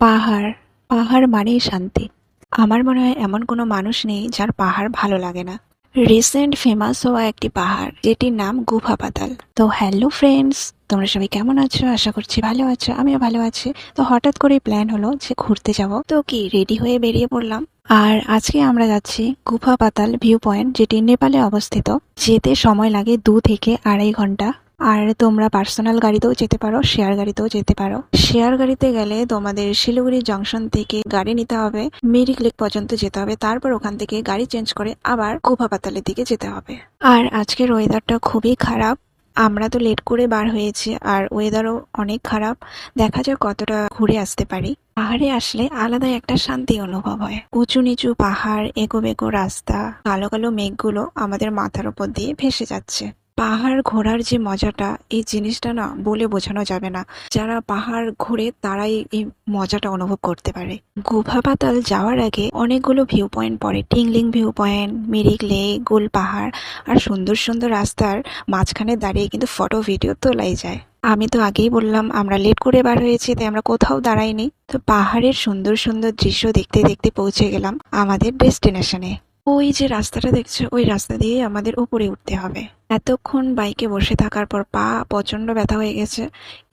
পাহাড় পাহাড় মানেই শান্তি। আমার মনে হয় এমন কোনো মানুষ নেই যার পাহাড় ভালো লাগে না। রিসেন্ট ফেমাস হওয়া একটি পাহাড়, যেটির নাম গুফা পাতাল। তো হ্যালো ফ্রেন্ডস তোমরা সবাই কেমন আছো? আশা করছি ভালো আছো, আমিও ভালো আছি। তো হঠাৎ করেই প্ল্যান হলো যে ঘুরতে যাব। তো কি রেডি হয়ে বেরিয়ে পড়লাম। আর আজকে আমরা যাচ্ছি গুফা পাতাল ভিউ পয়েন্ট যেটি নেপালে অবস্থিত। যেতে সময় লাগে দু থেকে আড়াই ঘণ্টা। আর তোমরা পার্সোনাল গাড়িতেও যেতে পারো, শেয়ার গাড়িতেও যেতে পারো। শেয়ার গাড়িতে গেলে তোমাদের শিলিগুড়ি জংশন থেকে গাড়ি নিতে হবে, মিরিক লেক পর্যন্ত যেতে হবে, তারপর ওখান থেকে গাড়ি চেঞ্জ করে আবার গুফা পাতালের দিকে যেতে হবে। আর আজকের ওয়েদারটা খুবই খারাপ। আমরা তো লেট করে বার হয়েছি আর ওয়েদারও অনেক খারাপ। দেখা যাক কতটা ঘুরে আসতে পারি। পাহাড়ে আসলে আলাদা একটা শান্তি অনুভব হয়। উঁচু নিচু পাহাড় এগো বেগো রাস্তা কালো কালো মেঘগুলো আমাদের মাথার উপর দিয়ে ভেসে যাচ্ছে। পাহাড় ঘোরার যে মজাটা, এই জিনিসটা না বলে বোঝানো যাবে না। যারা পাহাড় ঘোরে তারাই এই মজাটা অনুভব করতে পারে। গুফা পাতাল যাওয়ার আগে অনেকগুলো ভিউ পয়েন্ট পড়ে। Tingling view point Mirik lake গোল পাহাড় আর সুন্দর সুন্দর রাস্তার মাঝখানে দাঁড়িয়ে কিন্তু ফটো ভিডিও তোলাই যায়। আমি তো আগেই বললাম, আমরা লেট করে বার হয়েছি, তাই আমরা কোথাও দাঁড়াইনি। তো পাহাড়ের সুন্দর সুন্দর দৃশ্য দেখতে দেখতে পৌঁছে গেলাম আমাদের ডেস্টিনেশনে ওই যে রাস্তাটা দেখছ, ওই রাস্তা দিয়ে আমাদের উপরে উঠতে হবে। এতক্ষণ বাইকে বসে থাকার পর পা প্রচণ্ড ব্যথা হয়ে গেছে।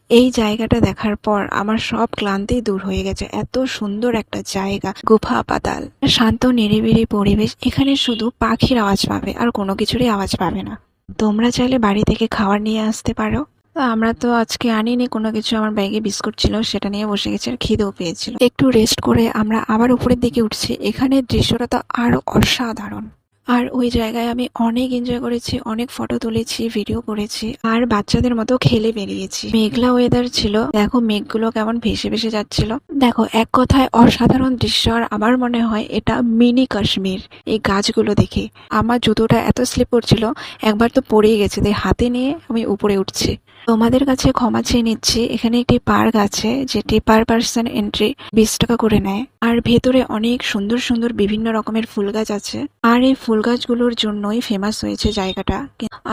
এই জায়গাটা দেখার পর আমার সব ক্লান্তি দূর হয়ে গেছে। এত সুন্দর একটা জায়গা, গুফা পাতাল। শান্ত, নিরিবিলি পরিবেশ, এখানে শুধু পাখির আওয়াজ পাবে আর কোনো কিছুরই আওয়াজ পাবে না। তোমরা চাইলে বাড়ি থেকে খাবার নিয়ে আসতে পারো। আমরা তো আজকে আনিনি, কোনো কিছু আমার ব্যাগে বিস্কুট ছিল, সেটা নিয়ে বসে গেছে আর খিদেও পেয়েছিল। একটু রেস্ট করে আমরা আবার উপরের দিকে উঠছি। এখানে দৃশ্যটা তো আরও অসাধারণ। আর ওই জায়গায় আমি অনেক এনজয় করেছি, অনেক ফটো তুলেছি ভিডিও করেছি, আর বাচ্চাদের মতো খেলে বেরিয়েছি। মেঘলা ওয়েদার ছিল, দেখো মেঘগুলো কেমন ভেসে ভেসে যাচ্ছিল। দেখো, এক কথায় অসাধারণ দৃশ্য, আর আমার মনে হয় এটা মিনি কাশ্মীর, এই গাছগুলো দেখে। আমার জুতোটা এত স্লিপ করছিল একবার তো পড়েই গেছে, তাই হাতে নিয়ে আমি উপরে উঠছি। তোমাদের কাছে ক্ষমা চেয়ে নিচ্ছি, এখানে একটি পার্ক আছে, যেটি পার পার্সন এন্ট্রি বিশ টাকা করে নেয়। আর ভেতরে অনেক সুন্দর সুন্দর বিভিন্ন রকমের ফুল গাছ আছে। আর এই ফুল গাছগুলোর জন্যই ফেমাস হয়েছে জায়গাটা।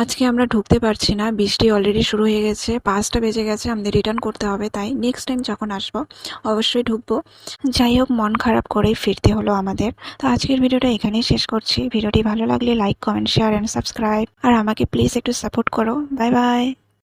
আজকে আমরা ঢুকতে পারছি না, বৃষ্টি অলরেডি শুরু হয়ে গেছে, পাঁচটা বেজে গেছে, আমাদের রিটার্ন করতে হবে তাই নেক্সট টাইম যখন আসব, অবশ্যই ঢুকবো। যাই হোক, মন খারাপ করেই ফিরতে হলো আমাদের। তো আজকের ভিডিওটা এখানেই শেষ করছি। ভিডিওটি ভালো লাগলে like comment share and subscribe আর আমাকে প্লিজ একটু সাপোর্ট করো। Bye bye